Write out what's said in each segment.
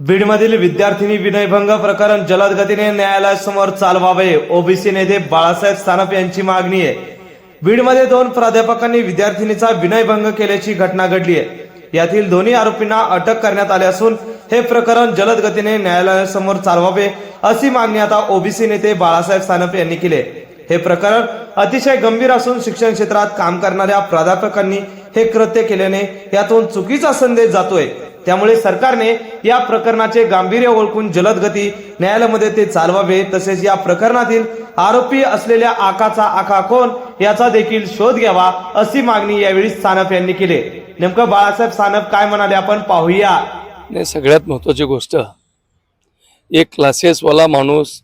बीडमधील विद्यार्थिनी विनयभंग प्रकरण जलद गतीने न्यायालयासमोर चालवावे. ओबीसी नेते बाळासाहेब सानप यांची मागणी आहे. बीडमध्ये दोन प्राध्यापकांनी विद्यार्थिनीचा विनयभंग केल्याची घटना घडली आहे. यातील दोन्ही आरोपींना अटक करण्यात आली असून हे प्रकरण जलद गतीने न्यायालयासमोर चालवावे अशी मागणी आता ओबीसी नेते बाळासाहेब सानप यांनी केली हे प्रकरण अतिशय गंभीर असून शिक्षण क्षेत्रात काम करणाऱ्या प्राध्यापकांनी हे कृत्य केल्याने यातून चुकीचा संदेश जातोय. त्यामुळे सरकारने या प्रकरणाचे गांभीर्य ओळखून जलद गती न्यायालयामध्ये ते चालवावे तसेच या प्रकरणातील आरोपी असलेल्या आकाचा आका कोण याचा देखील शोध घ्यावा अशी मागणी यावेळी सानप यांनी केली. नेमकं बाळासाहेब सानप काय म्हणाले आपण पाहूया. नाही सगळ्यात महत्त्वाची गोष्ट एक क्लासेसवाला माणूस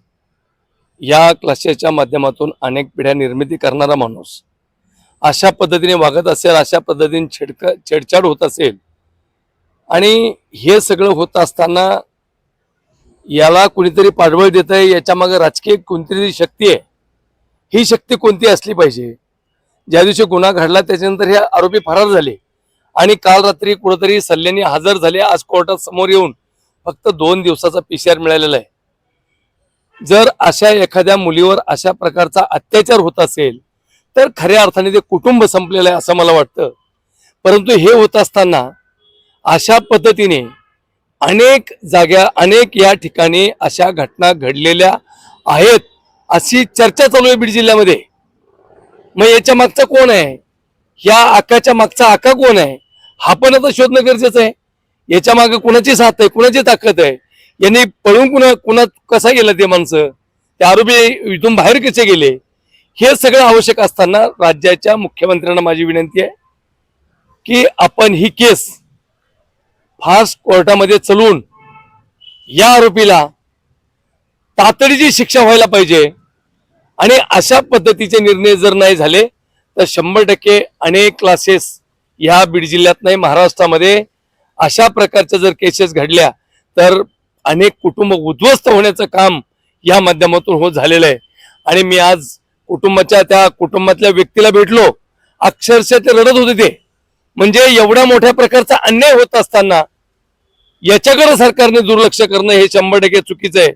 या क्लासेसच्या माध्यमातून अनेक पिढ्या निर्मिती करणारा माणूस अशा पद्धतीने वागत असेल अशा पद्धतीने छेडक छेडछाड होत असेल आणि हे सगळं होत असताना याला कुणीतरी पाठबळ देत आहे याच्या मागे राजकीय कोणतीतरी शक्ती आहे ही शक्ती कोणती असली पाहिजे? ज्या दिवशी गुन्हा घडला त्याच्यानंतर हे आरोपी फरार झाले आणि काल रात्री कुठंतरी सल्ल्याने हजर झाले आज कोर्टात समोर येऊन फक्त दोन दिवसाचा पीसीआर मिळालेला आहे. जर अशा एखाद्या मुलीवर अशा प्रकारचा अत्याचार होत असेल तर खऱ्या अर्थाने ते कुटुंब संपलेलं आहे असं मला वाटतं. परंतु हे होत असताना अशा पद्धतीने अनेक जाग्या अनेक या ठिकाणी अशा घटना घडलेल्या आहेत अशी चर्चा चालू आहे बीड जिल्ह्यामध्ये. मग याच्या मागचा कोण आहे? या आकाच्या मागचा आका कोण आहे? हा पण आता शोधणं गरजेचं आहे. याच्या मागे कुणाची साथ आहे? कुणाची ताकद आहे? यांनी पळून कुणा कुणा कसा गेला ते माणसं? ते आरोपी इथून बाहेर कसे गेले? हे सगळं आवश्यक असताना राज्याच्या मुख्यमंत्र्यांना माझी विनंती आहे की आपण ही केस फास्ट कोर्टामध्ये चलून या आरोपीला तातडीची शिक्षा व्हायला पाहिजे. आणि अशा पद्धतीचे निर्णय जर नाही झाले तर शंभर टक्के अनेक क्लासेस ह्या बीड जिल्ह्यात नाही महाराष्ट्रामध्ये अशा प्रकारच्या जर केसेस घडल्या तर अनेक कुटुंब उद्ध्वस्त होण्याचं काम या माध्यमातून होत झालेलं आहे. आणि मी आज कुटुंबाच्या त्या कुटुंबातल्या व्यक्तीला भेटलो अक्षरशः ते रडत होते ते. म्हणजे एवढ्या मोठ्या प्रकारचा अन्याय होत असताना याच्याकडे सरकारने दुर्लक्ष करणं हे शंभर टक्के चुकीचं आहे.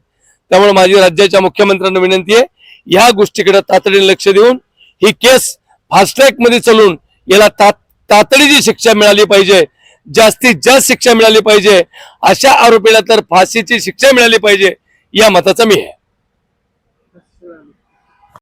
त्यामुळे माझी राज्याच्या मुख्यमंत्र्यांना विनंती आहे या गोष्टीकडे तातडीने लक्ष देऊन ही केस फास्ट्रॅकमध्ये मध्ये चालून याला तात तातडीची शिक्षा मिळाली पाहिजे जास्तीत जास्त शिक्षा मिळाली पाहिजे अशा आरोपीला तर फाशीची शिक्षा मिळाली पाहिजे या मताचा मी आहे.